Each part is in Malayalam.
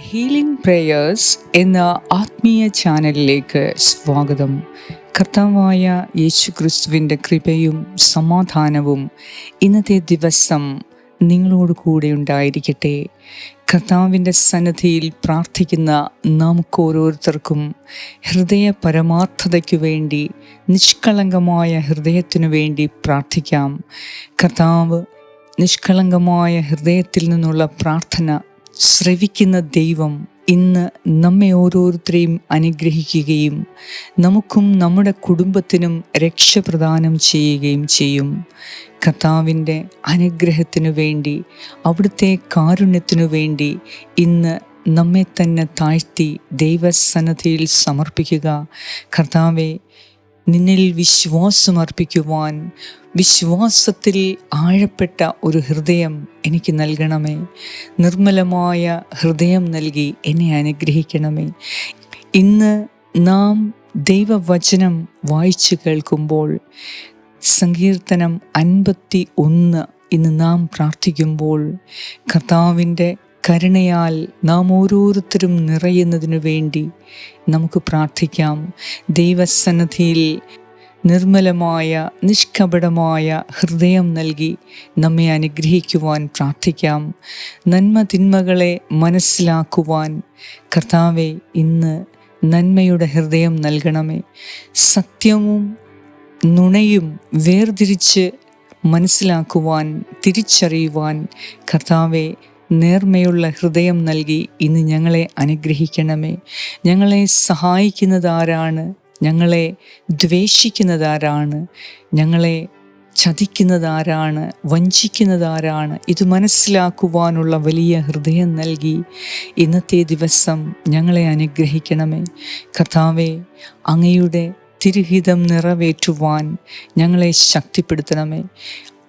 ഹീലിംഗ് പ്രേയേഴ്സ് എന്ന ആത്മീയ ചാനലിലേക്ക് സ്വാഗതം. കർത്താവായ യേശു ക്രിസ്തുവിന്റെ കൃപയും സമാധാനവും ഇന്നത്തെ ദിവസം നിങ്ങളോട് കൂടെ ഉണ്ടായിരിക്കട്ടെ. കർത്താവിന്റെ സന്നദ്ധിയിൽ പ്രാർത്ഥിക്കുന്ന നമുക്ക് ഓരോരുത്തർക്കും ഹൃദയ പരമാർത്ഥതയ്ക്കു വേണ്ടി നിഷ്കളങ്കമായ ഹൃദയത്തിനു വേണ്ടി പ്രാർത്ഥിക്കാം. കർത്താവ് നിഷ്കളങ്കമായ ഹൃദയത്തിൽ നിന്നുള്ള പ്രാർത്ഥന ശ്രവിക്കുന്ന ദൈവം ഇന്ന് നമ്മെ ഓരോരുത്തരെയും അനുഗ്രഹിക്കുകയും നമുക്കും നമ്മുടെ കുടുംബത്തിനും രക്ഷ പ്രദാനം ചെയ്യുകയും ചെയ്യും. കർത്താവിന്റെ അനുഗ്രഹത്തിനു വേണ്ടി അവിടുത്തെ കാരുണ്യത്തിനു വേണ്ടി ഇന്ന് നമ്മെ തന്നെ താഴ്ത്തി ദൈവസന്നദ്ധിയിൽ സമർപ്പിക്കുക. കർത്താവെ നിന്നിൽ വിശ്വാസം അർപ്പിക്കുവാൻ വിശ്വാസത്തിൽ ആഴപ്പെട്ട ഒരു ഹൃദയം എനിക്ക് നൽകണമേ. നിർമ്മലമായ ഹൃദയം നൽകി എന്നെ അനുഗ്രഹിക്കണമേ. ഇന്ന് നാം ദൈവവചനം വായിച്ചു കേൾക്കുമ്പോൾ സങ്കീർത്തനം അൻപത്തി ഒന്ന് ഇന്ന് നാം പ്രാർത്ഥിക്കുമ്പോൾ കർത്താവിന്റെ കരുണയാൽ നാം ഓരോരുത്തരും നിറയുന്നതിനു വേണ്ടി നമുക്ക് പ്രാർത്ഥിക്കാം. ദൈവസന്നദ്ധിയിൽ നിർമ്മലമായ നിഷ്കപടമായ ഹൃദയം നൽകി നമ്മെ അനുഗ്രഹിക്കുവാൻ പ്രാർത്ഥിക്കാം. നന്മ തിന്മകളെ മനസ്സിലാക്കുവാൻ കർത്താവെ ഇന്ന് നന്മയുടെ ഹൃദയം നൽകണമേ. സത്യവും നുണയും വേർതിരിച്ച് മനസ്സിലാക്കുവാൻ തിരിച്ചറിയുവാൻ കർത്താവെ നേർമയുള്ള ഹൃദയം നൽകി ഇന്ന് ഞങ്ങളെ അനുഗ്രഹിക്കണമേ. ഞങ്ങളെ സഹായിക്കുന്നതാരാണ്? ഞങ്ങളെ ദ്വേഷിക്കുന്നതാരാണ്? ഞങ്ങളെ ചതിക്കുന്നതാരാണ്? വഞ്ചിക്കുന്നതാരാണ്? ഇത് മനസ്സിലാക്കുവാനുള്ള വലിയ ഹൃദയം നൽകി ഇന്നത്തെ ദിവസം ഞങ്ങളെ അനുഗ്രഹിക്കണമേ. കർത്താവെ അങ്ങയുടെ തിരുഹിതം നിറവേറ്റുവാൻ ഞങ്ങളെ ശക്തിപ്പെടുത്തണമേ.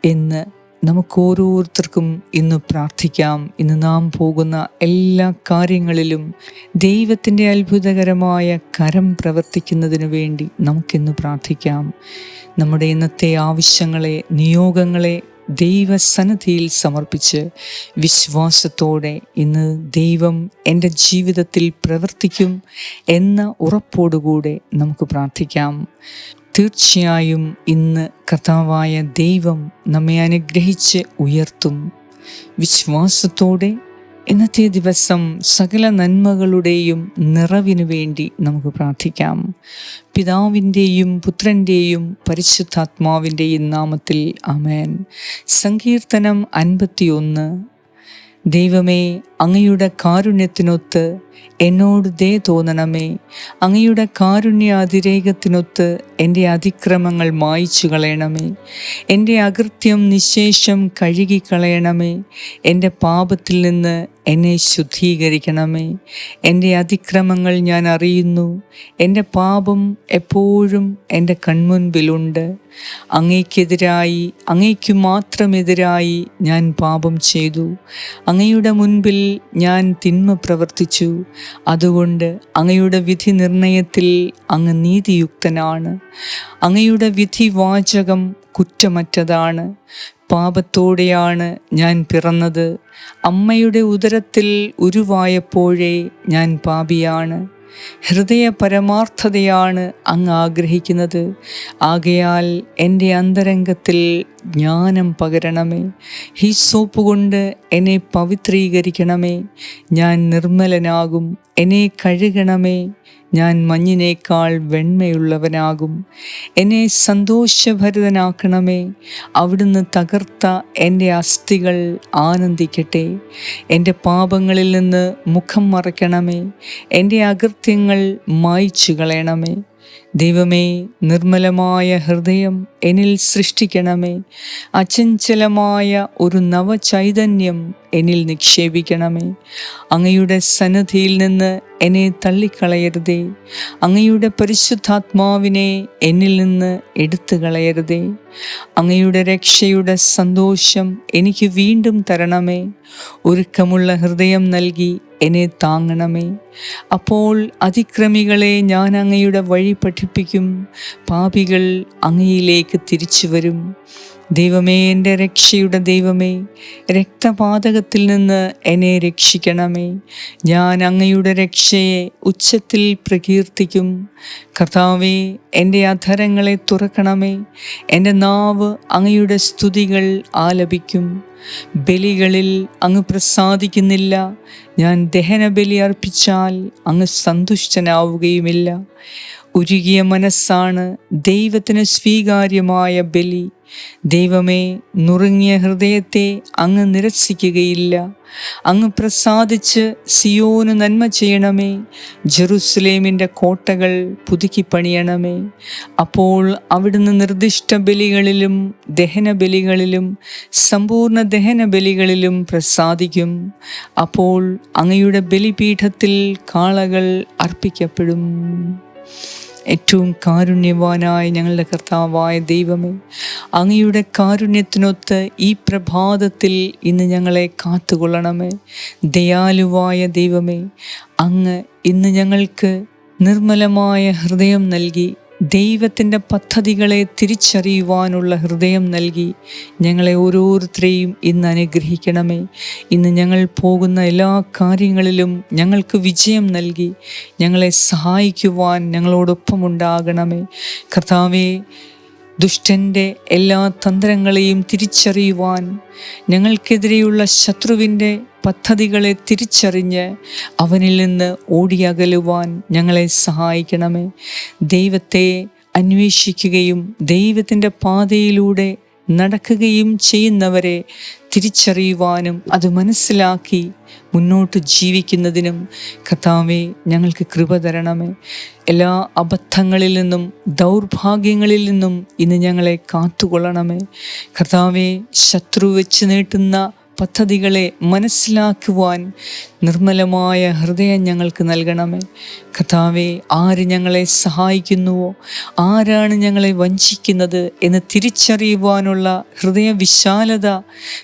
എന്ന് നമുക്ക് ഓരോരുത്തർക്കും ഇന്ന് പ്രാർത്ഥിക്കാം. ഇന്ന് നാം പോകുന്ന എല്ലാ കാര്യങ്ങളിലും ദൈവത്തിന്റെ അത്ഭുതകരമായ കരം പ്രവർത്തിക്കുന്നതിനു വേണ്ടി നമുക്കിന്ന് പ്രാർത്ഥിക്കാം. നമ്മുടെ ഇന്നത്തെ ആവശ്യങ്ങളെ നിയോഗങ്ങളെ ദൈവസന്നിധിയിൽ സമർപ്പിച്ച് വിശ്വാസത്തോടെ ഇന്ന് ദൈവം എന്റെ ജീവിതത്തിൽ പ്രവർത്തിക്കും എന്ന ഉറപ്പോടുകൂടെ നമുക്ക് പ്രാർത്ഥിക്കാം. തീർച്ചയായും ഇന്ന് കർത്താവായ ദൈവം നമ്മെ അനുഗ്രഹിച്ച് ഉയർത്തും. വിശ്വാസത്തോടെ ഇന്നത്തെ ദിവസം സകല നന്മകളുടെയും നിറവിനു വേണ്ടി നമുക്ക് പ്രാർത്ഥിക്കാം. പിതാവിന്റെയും പുത്രന്റെയും പരിശുദ്ധാത്മാവിന്റെയും നാമത്തിൽ അമേൻ സങ്കീർത്തനം അൻപത്തിയൊന്ന്. ദൈവമേ അങ്ങയുടെ കാരുണ്യത്തിനൊത്ത് എന്നോട് ദേ തോന്നണമേ. അങ്ങയുടെ കാരുണ്യ അതിരേകത്തിനൊത്ത് എന്റെ അതിക്രമങ്ങൾ മായിച്ചു കളയണമേ. എന്റെ അകൃത്യം നിശേഷം കഴുകിക്കളയണമേ എന്റെ പാപത്തിൽ നിന്ന് എന്നെ ശുദ്ധീകരിക്കണമേ. എന്റെ അതിക്രമങ്ങൾ ഞാൻ അറിയുന്നു. എന്റെ പാപം എപ്പോഴും എന്റെ കൺമുൻപിലുണ്ട്. അങ്ങയ്ക്കെതിരായി അങ്ങയ്ക്ക് മാത്രമെതിരായി ഞാൻ പാപം ചെയ്തു. അങ്ങയുടെ മുൻപിൽ ഞാൻ തിന്മ പ്രവർത്തിച്ചു. അതുകൊണ്ട് അങ്ങയുടെ വിധി നിർണയത്തിൽ അങ്ങ് നീതിയുക്തനാണ്. അങ്ങയുടെ വിധി വാചകം കുറ്റമറ്റതാണ്. പാപത്തോടെയാണ് ഞാൻ പിറന്നത്. അമ്മയുടെ ഉദരത്തിൽ ഉരുവായപ്പോഴേ ഞാൻ പാപിയാണ്. ഹൃദയ പരമാർത്ഥതയാണ് അങ്ങ് ആഗ്രഹിക്കുന്നത്. ആകയാൽ എന്റെ അന്തരംഗത്തിൽ ജ്ഞാനം പകരണമേ. ഈ സോപ്പ് കൊണ്ട് എന്നെ പവിത്രീകരിക്കണമേ. ഞാൻ നിർമ്മലനാകും. എന്നെ കഴുകണമേ. ഞാൻ മഞ്ഞിനേക്കാൾ വെണ്മയുള്ളവനാകും. എന്നെ സന്തോഷഭരിതനാക്കണമേ. അവിടുന്ന് തകർത്ത എന്റെ അസ്ഥികൾ ആനന്ദിക്കട്ടെ. എന്റെ പാപങ്ങളിൽ നിന്ന് മുഖം മറയ്ക്കണമേ. എന്റെ അകൃത്യങ്ങൾ മായ്ച്ചു കളയണമേ ദൈവമേ നിർമ്മലമായ ഹൃദയം എന്നിൽ സൃഷ്ടിക്കണമേ. അചഞ്ചലമായ ഒരു നവചൈതന്യം എന്നിൽ നിക്ഷേപിക്കണമേ. അങ്ങയുടെ സന്നദ്ധിയിൽ നിന്ന് എന്നെ തള്ളിക്കളയരുതേ. അങ്ങയുടെ പരിശുദ്ധാത്മാവിനെ എന്നിൽ നിന്ന് എടുത്തു കളയരുതേ അങ്ങയുടെ രക്ഷയുടെ സന്തോഷം എനിക്ക് വീണ്ടും തരണമേ. ഒരുക്കമുള്ള ഹൃദയം നൽകി എന്നെ താങ്ങണമേ. അപ്പോൾ അതിക്രമികളെ ഞാൻ അങ്ങയുടെ വഴി പഠിപ്പിക്കും. പാപികൾ അങ്ങയിലേക്ക് തിരിച്ചു വരും ദൈവമേ എന്റെ രക്ഷയുടെ ദൈവമേ രക്തപാതകത്തിൽ നിന്ന് എന്നെ രക്ഷിക്കണമേ. ഞാൻ അങ്ങയുടെ രക്ഷയെ ഉച്ചത്തിൽ പ്രകീർത്തിക്കും. കർത്താവേ എന്റെ അധരങ്ങളെ തുറക്കണമേ. എന്റെ നാവ് അങ്ങയുടെ സ്തുതികൾ ആലപിക്കും. ബലികളിൽ അങ്ങ് പ്രസാദിക്കുന്നില്ല. ഞാൻ ദഹനബലി അർപ്പിച്ചാൽ അങ്ങ് സന്തുഷ്ടനാവുകയുമില്ല. ഉരുകിയ മനസ്സാണ് ദൈവത്തിന് സ്വീകാര്യമായ ബലി. ദൈവമേ നുറുങ്ങിയ ഹൃദയത്തെ അങ്ങ് നിരസിക്കുകയില്ല. അങ്ങ് പ്രസാദിച്ച് സിയോന് നന്മ ചെയ്യണമേ. ജെറുസലേമിന്റെ കോട്ടകൾ പുതുക്കി പണിയണമേ അപ്പോൾ അവിടുന്ന് നിർദ്ദിഷ്ട ബലികളിലും ദഹന ബലികളിലും സമ്പൂർണ ദഹന ബലികളിലും പ്രസാദിക്കും. അപ്പോൾ അങ്ങയുടെ ബലിപീഠത്തിൽ കാളകൾ അർപ്പിക്കപ്പെടും. ഏറ്റവും കാരുണ്യവാനായ ഞങ്ങളുടെ കർത്താവായ ദൈവമേ അങ്ങയുടെ കാരുണ്യത്തിനൊത്ത് ഈ പ്രഭാതത്തിൽ ഇന്ന് ഞങ്ങളെ കാത്തുകൊള്ളണമേ. ദയാലുവായ ദൈവമേ അങ്ങ് ഇന്ന് ഞങ്ങൾക്ക് നിർമ്മലമായ ഹൃദയം നൽകി ദൈവത്തിന്റെ പദ്ധതികളെ തിരിച്ചറിയുവാനുള്ള ഹൃദയം നൽകി ഞങ്ങളെ ഓരോരുത്തരെയും ഇന്ന് അനുഗ്രഹിക്കണമേ. ഇന്ന് ഞങ്ങൾ പോകുന്ന എല്ലാ കാര്യങ്ങളിലും ഞങ്ങൾക്ക് വിജയം നൽകി ഞങ്ങളെ സഹായിക്കുവാൻ ഞങ്ങളോടൊപ്പം ഉണ്ടാകണമേ കർത്താവേ ദുഷ്ടന്റെ എല്ലാ തന്ത്രങ്ങളെയും തിരിച്ചറിയുവാൻ ഞങ്ങൾക്കെതിരെയുള്ള ശത്രുവിന്റെ പദ്ധതികളെ തിരിച്ചറിഞ്ഞ് അവനിൽ നിന്ന് ഓടിയകലുവാൻ ഞങ്ങളെ സഹായിക്കണമേ. ദൈവത്തെ അന്വേഷിക്കുകയും ദൈവത്തിന്റെ പാതയിലൂടെ നടക്കുകയും ചെയ്യുന്നവരെ തിരിച്ചറിയുവാനും അത് മനസ്സിലാക്കി മുന്നോട്ട് ജീവിക്കുന്നതിനും കഥാവെ ഞങ്ങൾക്ക് കൃപ തരണമേ. എല്ലാ അബദ്ധങ്ങളിൽ നിന്നും ദൗർഭാഗ്യങ്ങളിൽ നിന്നും ഇന്ന് ഞങ്ങളെ കാത്തുകൊള്ളണമേ. കർത്താവെ ശത്രു വെച്ച് നീട്ടുന്ന പദ്ധതികളെ മനസ്സിലാക്കുവാൻ നിർമ്മലമായ ഹൃദയം ഞങ്ങൾക്ക് നൽകണമേ. കഥാവെ ആര് ഞങ്ങളെ സഹായിക്കുന്നുവോ? ആരാണ് ഞങ്ങളെ വഞ്ചിക്കുന്നത് എന്ന് തിരിച്ചറിയുവാനുള്ള ഹൃദയ വിശാലത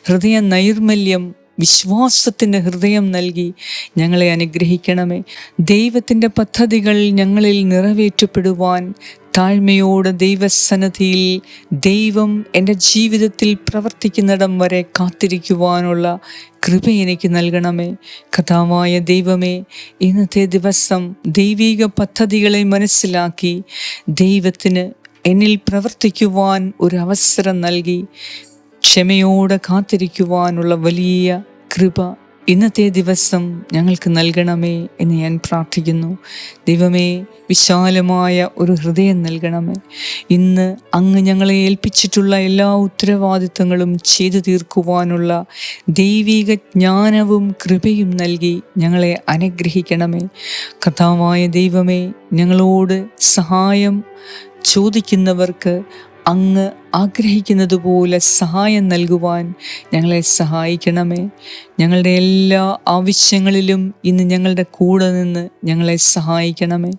ഹൃദയ നൈർമല്യം വിശ്വാസത്തിന്റെ ഹൃദയം നൽകി ഞങ്ങളെ അനുഗ്രഹിക്കണമേ. ദൈവത്തിന്റെ പദ്ധതികൾ ഞങ്ങളിൽ നിറവേറ്റപ്പെടുവാൻ താഴ്മയോടെ ദൈവസന്നദ്ധിയിൽ ദൈവം എന്റെ ജീവിതത്തിൽ പ്രവർത്തിക്കുന്നിടം വരെ കാത്തിരിക്കുവാനുള്ള കൃപ എനിക്ക് നൽകണമേ. കഥാവായ ദൈവമേ ഇന്നത്തെ ദിവസം ദൈവിക പദ്ധതികളെ മനസ്സിലാക്കി ദൈവത്തിന് എന്നിൽ പ്രവർത്തിക്കുവാൻ ഒരു അവസരം നൽകി. ക്ഷമയോടെ കാത്തിരിക്കുവാനുള്ള വലിയ കൃപ ഇന്നത്തെ ദിവസം ഞങ്ങൾക്ക് നൽകണമേ എന്ന് ഞാൻ പ്രാർത്ഥിക്കുന്നു. ദൈവമേ വിശാലമായ ഒരു ഹൃദയം നൽകണമേ. ഇന്ന് അങ്ങ് ഞങ്ങളെ ഏൽപ്പിച്ചിട്ടുള്ള എല്ലാ ഉത്തരവാദിത്തങ്ങളും ചെയ്തു തീർക്കുവാനുള്ള ദൈവിക ജ്ഞാനവും കൃപയും നൽകി ഞങ്ങളെ അനുഗ്രഹിക്കണമേ. കഥാവായ ദൈവമേ ഞങ്ങളോട് സഹായം ചോദിക്കുന്നവർക്ക് അങ്ങ് ആഗ്രഹിക്കുന്നത് പോലെ സഹായം നൽകുവാൻ ഞങ്ങളെ സഹായിക്കണമേ. ഞങ്ങളുടെ എല്ലാ ആവശ്യങ്ങളിലും ഇന്ന് ഞങ്ങളുടെ കൂടെ നിന്ന് ഞങ്ങളെ സഹായിക്കണമേ.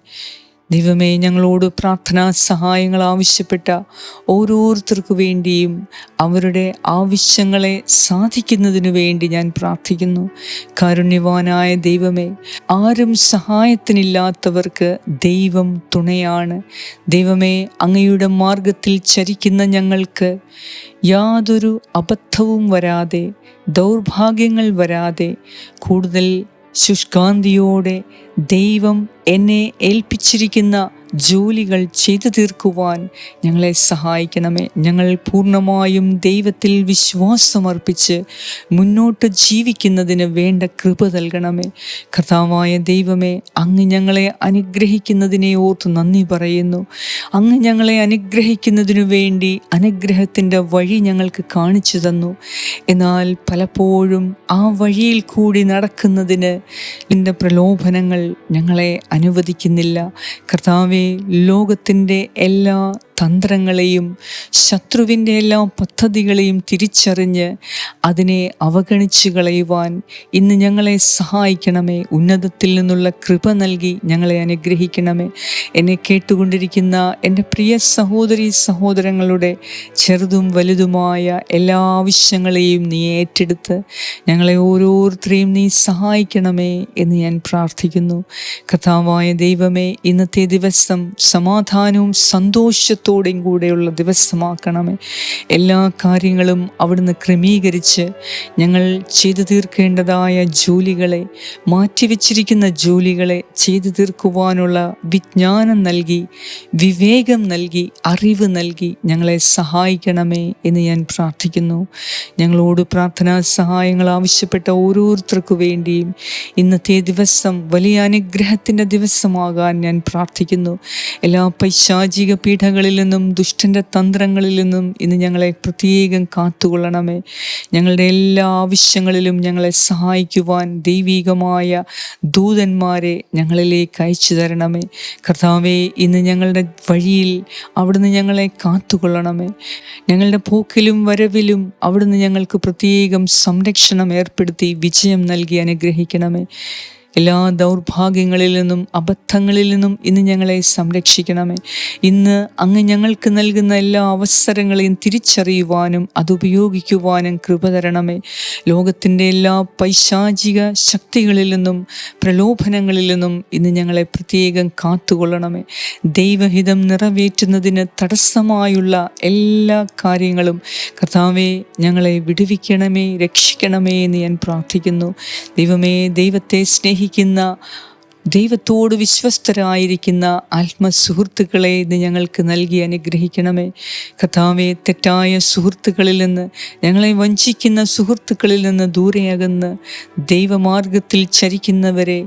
ദൈവമേ ഞങ്ങളോട് പ്രാർത്ഥനാ സഹായങ്ങൾ ആവശ്യപ്പെട്ട ഓരോരുത്തർക്കു വേണ്ടിയും അവരുടെ ആവശ്യങ്ങളെ സാധിക്കുന്നതിനു വേണ്ടി ഞാൻ പ്രാർത്ഥിക്കുന്നു. കാരുണ്യവാനായ ദൈവമേ ആരും സഹായത്തിനില്ലാത്തവർക്ക് ദൈവം തുണയാണ്. ദൈവമേ അങ്ങയുടെ മാർഗത്തിൽ ചരിക്കുന്ന ഞങ്ങൾക്ക് യാതൊരു അബദ്ധവും വരാതെ ദൗർഭാഗ്യങ്ങൾ വരാതെ കൂടുതൽ ശുഷ്കാന്തിയോടെ ദൈവം എന്നെ ഏൽപ്പിച്ചിരിക്കുന്ന ജോലികൾ ചെയ്തു തീർക്കുവാൻ ഞങ്ങളെ സഹായിക്കണമേ. ഞങ്ങൾ പൂർണമായും ദൈവത്തിൽ വിശ്വാസമർപ്പിച്ച് മുന്നോട്ട് ജീവിക്കുന്നതിന് വേണ്ട കൃപ നൽകണമേ. കർത്താവായ ദൈവമേ അങ്ങ് ഞങ്ങളെ അനുഗ്രഹിക്കുന്നതിനെ ഓർത്ത് നന്ദി പറയുന്നു. അങ്ങ് ഞങ്ങളെ അനുഗ്രഹിക്കുന്നതിനു വേണ്ടി അനുഗ്രഹത്തിന്റെ വഴി ഞങ്ങൾക്ക് കാണിച്ചു തന്നു. എന്നാൽ പലപ്പോഴും ആ വഴിയിൽ കൂടി നടക്കുന്നതിന് എന്റെ പ്രലോഭനങ്ങൾ ഞങ്ങളെ അനുവദിക്കുന്നില്ല. കർത്താവെ ലോകത്തിന്റെ എല്ലാ തന്ത്രങ്ങളെയും ശത്രുവിന്റെ എല്ലാ പദ്ധതികളെയും തിരിച്ചറിഞ്ഞ് അതിനെ അവഗണിച്ച് കളയുവാൻ ഇന്ന് ഞങ്ങളെ സഹായിക്കണമേ. ഉന്നതത്തിൽ നിന്നുള്ള കൃപ നൽകി ഞങ്ങളെ അനുഗ്രഹിക്കണമേ. എന്നെ കേട്ടുകൊണ്ടിരിക്കുന്ന എന്റെ പ്രിയ സഹോദരി സഹോദരങ്ങളുടെ ചെറുതും വലുതുമായ എല്ലാ ആവശ്യങ്ങളെയും നീ ഏറ്റെടുത്ത് ഞങ്ങളെ ഓരോരുത്തരെയും നീ സഹായിക്കണമേ എന്ന് ഞാൻ പ്രാർത്ഥിക്കുന്നു. കഥാവായ ദൈവമേ ഇന്നത്തെ ദിവസം സമാധാനവും സന്തോഷത്തോടെ സന്തോഷത്തോടെയും കൂടെയുള്ള ദിവസമാക്കണമേ. എല്ലാ കാര്യങ്ങളും അവിടുന്ന് ക്രമീകരിച്ച് ഞങ്ങൾ ചെയ്തു തീർക്കേണ്ടതായ ജോലികളെ മാറ്റിവെച്ചിരിക്കുന്ന ജോലികളെ ചെയ്തു തീർക്കുവാനുള്ള വിജ്ഞാനം നൽകി വിവേകം നൽകി അറിവ് നൽകി ഞങ്ങളെ സഹായിക്കണമേ എന്ന് ഞാൻ പ്രാർത്ഥിക്കുന്നു. ഞങ്ങളോട് പ്രാർത്ഥനാ സഹായങ്ങൾ ആവശ്യപ്പെട്ട ഓരോരുത്തർക്കു വേണ്ടിയും ഇന്നത്തെ ദിവസം വലിയ അനുഗ്രഹത്തിന്റെ ദിവസമാകാൻ ഞാൻ പ്രാർത്ഥിക്കുന്നു. എല്ലാ പൈശാചിക പീഠങ്ങളിൽ നിന്നും ദുഷ്ടന്റെ തന്ത്രങ്ങളിൽ നിന്നും ഇന്ന് ഞങ്ങളെ പ്രത്യേകം കാത്തുകൊള്ളണമേ. ഞങ്ങളുടെ എല്ലാ ആവശ്യങ്ങളിലും ഞങ്ങളെ സഹായിക്കുവാൻ ദൈവികമായ ദൂതന്മാരെ ഞങ്ങളിലേക്ക് അയച്ചു തരണമേ. കർത്താവെ ഇന്ന് ഞങ്ങളുടെ വഴിയിൽ അവിടുന്ന് ഞങ്ങളെ കാത്തുകൊള്ളണമേ. ഞങ്ങളുടെ പോക്കിലും വരവിലും അവിടുന്ന് ഞങ്ങൾക്ക് പ്രത്യേകം സംരക്ഷണം ഏർപ്പെടുത്തി വിജയം നൽകി അനുഗ്രഹിക്കണമേ. എല്ലാ ദൗർഭാഗ്യങ്ങളിൽ നിന്നും അബദ്ധങ്ങളിൽ നിന്നും ഇന്ന് ഞങ്ങളെ സംരക്ഷിക്കണമേ. ഇന്ന് അങ്ങ് ഞങ്ങൾക്ക് നൽകുന്ന എല്ലാ അവസരങ്ങളെയും തിരിച്ചറിയുവാനും അതുപയോഗിക്കുവാനും കൃപ തരണമേ. ലോകത്തിന്റെ എല്ലാ പൈശാചിക ശക്തികളിൽ നിന്നും പ്രലോഭനങ്ങളിൽ നിന്നും ഇന്ന് ഞങ്ങളെ പ്രത്യേകം കാത്തുകൊള്ളണമേ. ദൈവഹിതം നിറവേറ്റുന്നതിന് തടസ്സമായുള്ള എല്ലാ കാര്യങ്ങളും കർത്താവെ ഞങ്ങളെ വിടുവിക്കണമേ രക്ഷിക്കണമേ എന്ന് ഞാൻ പ്രാർത്ഥിക്കുന്നു. ദൈവമേ ദൈവത്തെ സ്നേഹി സ്നേഹിക്കുന്ന ദൈവത്തോട് വിശ്വസ്തരായിരിക്കുന്ന ആത്മസുഹൃത്തുക്കളെ ഇന്ന് ഞങ്ങൾക്ക് നൽകി അനുഗ്രഹിക്കണമേ. കഥാവെ തെറ്റായ സുഹൃത്തുക്കളിൽ നിന്ന് ഞങ്ങളെ വഞ്ചിക്കുന്ന സുഹൃത്തുക്കളിൽ നിന്ന് ദൂരെയകന്ന് ദൈവമാർഗത്തിൽ ചരിക്കുന്നവരെ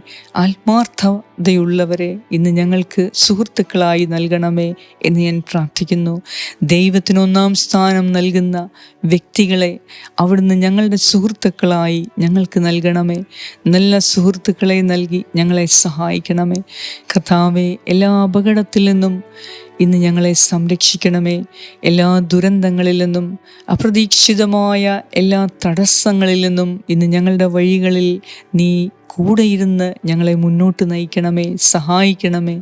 ആത്മാർത്ഥതയുള്ളവരെ ഇന്ന് ഞങ്ങൾക്ക് സുഹൃത്തുക്കളായി നൽകണമേ എന്ന് ഞാൻ പ്രാർത്ഥിക്കുന്നു. ദൈവത്തിന് ഒന്നാം സ്ഥാനം നൽകുന്ന വ്യക്തികളെ അവിടുന്ന് ഞങ്ങളുടെ സുഹൃത്തുക്കളായി ഞങ്ങൾക്ക് നൽകണമേ. നല്ല സുഹൃത്തുക്കളെ നൽകി ഞങ്ങളെ സഹായിക്കണമേ. കഥാവെ എല്ലാ അപകടത്തിൽ നിന്നും ഇന്ന് ഞങ്ങളെ സംരക്ഷിക്കണമേ. എല്ലാ ദുരന്തങ്ങളിൽ നിന്നും അപ്രതീക്ഷിതമായ എല്ലാ തടസ്സങ്ങളിൽ നിന്നും ഇന്ന് ഞങ്ങളുടെ വഴികളിൽ നീ കൂടെ ഇരുന്ന് ഞങ്ങളെ മുന്നോട്ട് നയിക്കണമേ സഹായിക്കണമേ.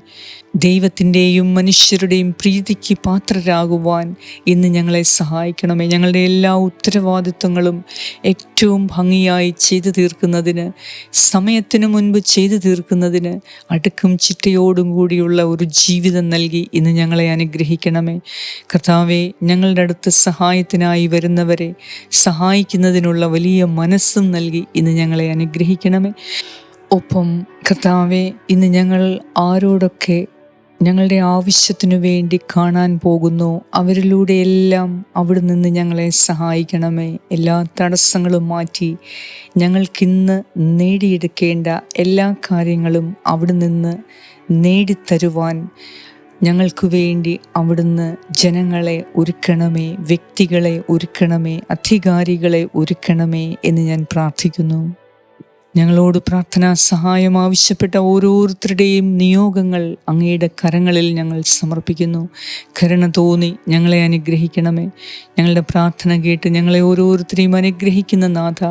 ദൈവത്തിന്റെയും മനുഷ്യരുടെയും പ്രീതിക്ക് പാത്രരാകുവാൻ ഇന്ന് ഞങ്ങളെ സഹായിക്കണമേ. ഞങ്ങളുടെ എല്ലാ ഉത്തരവാദിത്വങ്ങളും ഏറ്റവും ഭംഗിയായി ചെയ്തു തീർക്കുന്നതിന് സമയത്തിനു മുൻപ് ചെയ്തു തീർക്കുന്നതിന് അടുക്കും ചിട്ടയോടും കൂടിയുള്ള ഒരു ജീവിതം നൽകി ഇന്ന് ഞങ്ങളെ അനുഗ്രഹിക്കണമേ. കർത്താവെ ഞങ്ങളുടെ അടുത്ത് സഹായത്തിനായി വരുന്നവരെ സഹായിക്കുന്നതിനുള്ള വലിയ മനസ്സും നൽകി ഇന്ന് ഞങ്ങളെ അനുഗ്രഹിക്കണമേ. ഒപ്പം കർത്താവെ ഇന്ന് ഞങ്ങൾ ആരോടൊക്കെ ഞങ്ങളുടെ ആവശ്യത്തിനു വേണ്ടി കാണാൻ പോകുന്നു അവരിലൂടെ എല്ലാം അവിടെ നിന്ന് ഞങ്ങളെ സഹായിക്കണമേ. എല്ലാ തടസ്സങ്ങളും മാറ്റി ഞങ്ങൾക്കിന്ന് നേടിയെടുക്കേണ്ട എല്ലാ കാര്യങ്ങളും അവിടെ നിന്ന് നേടിത്തരുവാൻ ഞങ്ങൾക്ക് വേണ്ടി അവിടുന്ന് ജനങ്ങളെ ഒരുക്കണമേ വ്യക്തികളെ ഒരുക്കണമേ അധികാരികളെ ഒരുക്കണമേ എന്ന് ഞാൻ പ്രാർത്ഥിക്കുന്നു. ഞങ്ങളോട് പ്രാർത്ഥനാ സഹായം ആവശ്യപ്പെട്ട ഓരോരുത്തരുടെയും നിയോഗങ്ങൾ അങ്ങയുടെ കരങ്ങളിൽ ഞങ്ങൾ സമർപ്പിക്കുന്നു. കരുണ തോന്നി ഞങ്ങളെ അനുഗ്രഹിക്കണമേ. ഞങ്ങളുടെ പ്രാർത്ഥന കേട്ട് ഞങ്ങളെ ഓരോരുത്തരെയും അനുഗ്രഹിക്കുന്ന നാഥ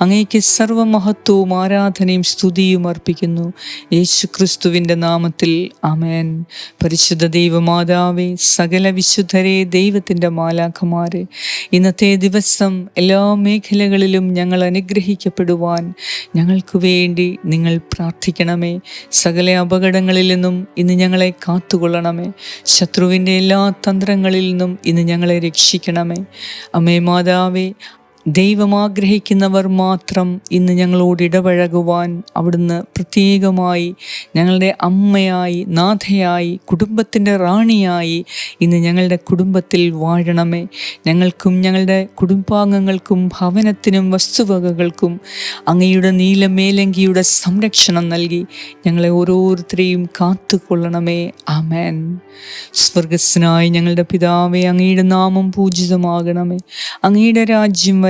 അങ്ങേക്ക് സർവമഹത്വവും ആരാധനയും സ്തുതിയും അർപ്പിക്കുന്നു. യേശു ക്രിസ്തുവിന്റെ നാമത്തിൽ അമേൻ പരിശുദ്ധ ദൈവമാതാവേ സകല വിശുദ്ധരെ ദൈവത്തിന്റെ മാലാഖമാരെ ഇന്നത്തെ ദിവസം എല്ലാ മേഖലകളിലും ഞങ്ങൾ അനുഗ്രഹിക്കപ്പെടുവാൻ ഞങ്ങൾക്ക് വേണ്ടി നിങ്ങൾ പ്രാർത്ഥിക്കണമേ. സകല അപകടങ്ങളിൽ നിന്നും ഇന്ന് ഞങ്ങളെ കാത്തുകൊള്ളണമേ. ശത്രുവിന്റെ എല്ലാ തന്ത്രങ്ങളിൽ നിന്നും ഇന്ന് ഞങ്ങളെ രക്ഷിക്കണമേ. അമ്മേ മാതാവേ ദൈവം ആഗ്രഹിക്കുന്നവർ മാത്രം ഇന്ന് ഞങ്ങളോട് ഇടപഴകുവാൻ അവിടുന്ന് പ്രത്യേകമായി ഞങ്ങളുടെ അമ്മയായി നാഥയായി കുടുംബത്തിന്റെ റാണിയായി ഇന്ന് ഞങ്ങളുടെ കുടുംബത്തിൽ വാഴണമേ. ഞങ്ങൾക്കും ഞങ്ങളുടെ കുടുംബാംഗങ്ങൾക്കും ഭവനത്തിനും വസ്തുവകകൾക്കും അങ്ങയുടെ നീലമേലങ്കിയുടെ സംരക്ഷണം നൽകി ഞങ്ങളെ ഓരോരുത്തരെയും കാത്തുകൊള്ളണമേ. ആമേൻ. സ്വർഗസ്നായി ഞങ്ങളുടെ പിതാവെ അങ്ങയുടെ നാമം പൂജിതമാകണമേ. അങ്ങയുടെ രാജ്യം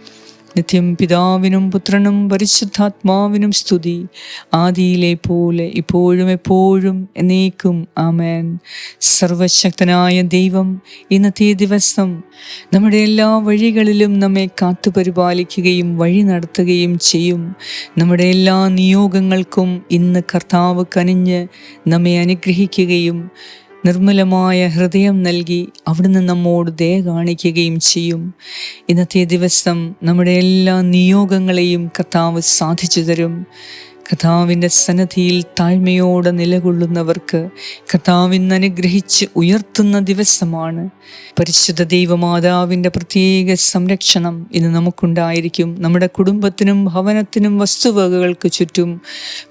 നിത്യം പിതാവിനും പുത്രനും പരിശുദ്ധാത്മാവിനും സ്തുതി. ആദിയിലെ പോലെ ഇപ്പോഴും എപ്പോഴും എന്നേക്കും ആമേൻ. സർവശക്തനായ ദൈവം ഇന്നത്തെ ദിവസം നമ്മുടെ എല്ലാ വഴികളിലും നമ്മെ കാത്തുപരിപാലിക്കുകയും വഴി നടത്തുകയും ചെയ്യും. നമ്മുടെ എല്ലാ നിയോഗങ്ങൾക്കും ഇന്ന് കർത്താവ് കനിഞ്ഞ് നമ്മെ അനുഗ്രഹിക്കുകയും നിർമ്മലമായ ഹൃദയം നൽകി അവിടുന്ന് നമ്മോട് ദയ കാണിക്കുകയും ചെയ്യും. ഇന്നത്തെ ദിവസം നമ്മുടെ എല്ലാ നിയോഗങ്ങളെയും കർത്താവ് സാധിച്ചു തരും. കഥാവിന്റെ സന്നദ്ധിയിൽ താഴ്മയോടെ നിലകൊള്ളുന്നവർക്ക് കഥാവിന്ന് അനുഗ്രഹിച്ച് ഉയർത്തുന്ന ദിവസമാണ്. പരിശുദ്ധ ദൈവമാതാവിന്റെ പ്രത്യേക സംരക്ഷണം ഇന്ന് നമുക്കുണ്ടായിരിക്കും. നമ്മുടെ കുടുംബത്തിനും ഭവനത്തിനും വസ്തുവകകൾക്ക് ചുറ്റും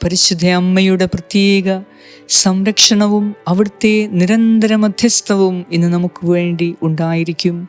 പരിശുദ്ധ അമ്മയുടെ പ്രത്യേക സംരക്ഷണവും അവിടുത്തെ നിരന്തര മധ്യസ്ഥവും ഇന്ന് നമുക്ക് വേണ്ടി ഉണ്ടായിരിക്കും.